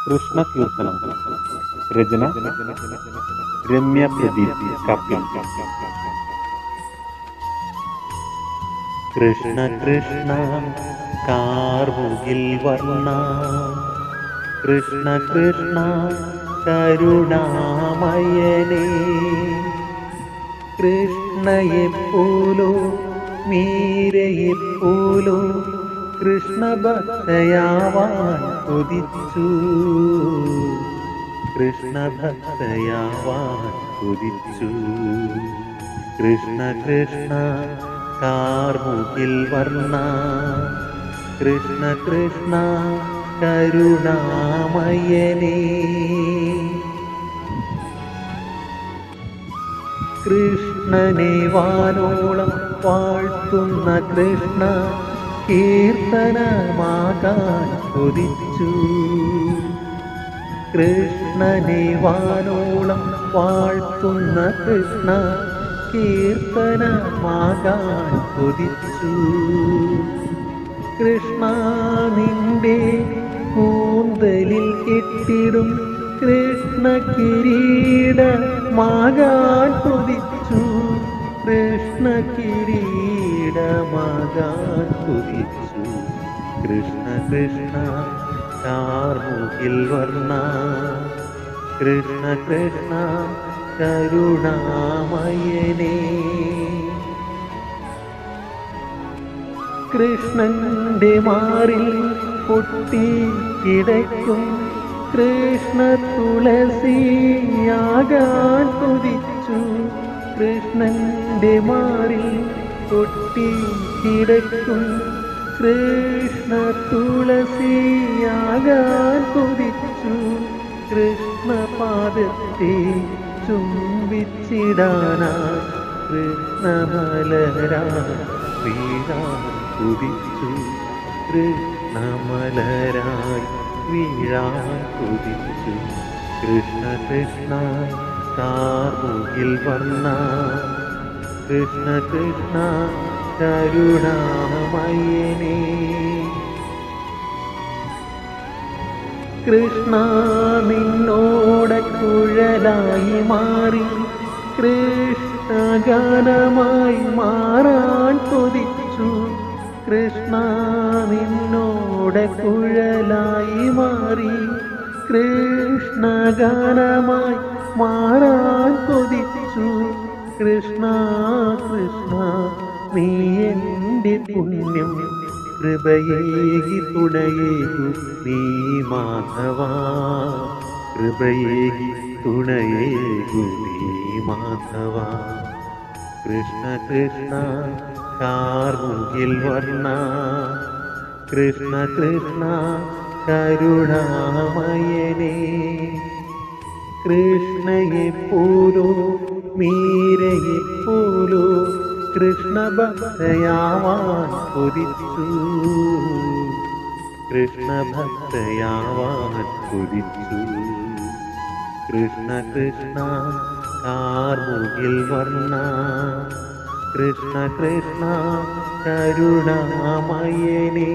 കൃഷ്ണ കീർത്തനം രചന രമ്യ പ്രദീപ് കപ്പിൽ കൃഷ്ണ കൃഷ്ണ കാർമുകിൽ വർണ കൃഷ്ണ കൃഷ്ണ കരുണാമയനേ കൃഷ്ണയെപ്പോലോ മീരയെപ്പോലോ കൃഷ്ണ ഭക്തയാവാൻ കൊതിച്ചു. കൃഷ്ണ ഭക്തയാവാൻ കൊതിച്ചു. കൃഷ്ണ കൃഷ്ണ കാർമുകിൽ വർണ. കൃഷ്ണ കൃഷ്ണ കരുണാമയനേ. കൃഷ്ണനെ വാനോളം വാഴ്ത്തുന്ന കൃഷ്ണ കീർത്തനമാകാൻ കൊതിച്ചു. കൃഷ്ണനെ വാനോളം വാഴ്ത്തുന്ന കൃഷ്ണ കീർത്തനമാകാൻ കൊതിച്ചു. കൃഷ്ണ നിന്റെ കൂന്തലിൽ കെട്ടിടും കൃഷ്ണ കിരീടമാകാൻ കൊതിച്ചു. കൃഷ്ണ കൊതിച്ചു കൃഷ്ണ കൃഷ്ണ കാർമുകിൽ വർണ. കൃഷ്ണ കൃഷ്ണ കരുണാമയനേ. കൃഷ്ണന്റെ മാറിൽ പൊട്ടി കിടക്കും. കൃഷ്ണ തുളസിയാകാൻ കൊതിച്ചു. കൃഷ്ണന്റെ മാറിൽ പൊട്ടി കിടക്കും കൃഷ്ണ തുളസിയാകാൻ കൊതിച്ചു. കൃഷ്ണപാദത്തെ ചുംബിച്ചിടാനായി കൃഷ്ണമലരാ വീഴാൻ കുതിച്ചു. കൃഷ്ണമലരായി വീഴാൻ കുതിച്ചു. കൃഷ്ണ കൃഷ്ണ കാർമുകിൽ വന്ന കൃഷ്ണ കൃഷ്ണ കരുണാമയനേ. കൃഷ്ണ നിന്നോടെ കുഴലായി മാറി. കൃഷ്ണഗാനമായി മാറാൻ കൊതിച്ചു. കൃഷ്ണ നിന്നോടെ കുഴലായി മാറി. കൃഷ്ണഗാനമായി മാറാൻ കൊതിച്ചു. കൃഷ്ണ കൃഷ്ണ നീ എന്റെ പുണ്യം കൃപയേകി തുണയേകു നീ മാധവ. കൃപയേകി തുണയേകു നീ മാധവ. കൃഷ്ണ കൃഷ്ണ കാർമുകിൽ വർണ. കൃഷ്ണ കൃഷ്ണ കരുണാമയനേ. കൃഷ്ണയെപ്പോലോ മീരയെപ്പോലോ കൃഷ്ണ ഭക്തയാവാൻ കൊതിച്ചു കൃഷ്ണ ഭക്തയാവാൻ കൊതിച്ചു കൃഷ്ണ കൃഷ്ണ കാർമുകിൽ വർണ. കൃഷ്ണ കൃഷ്ണ കരുണാമയനേ.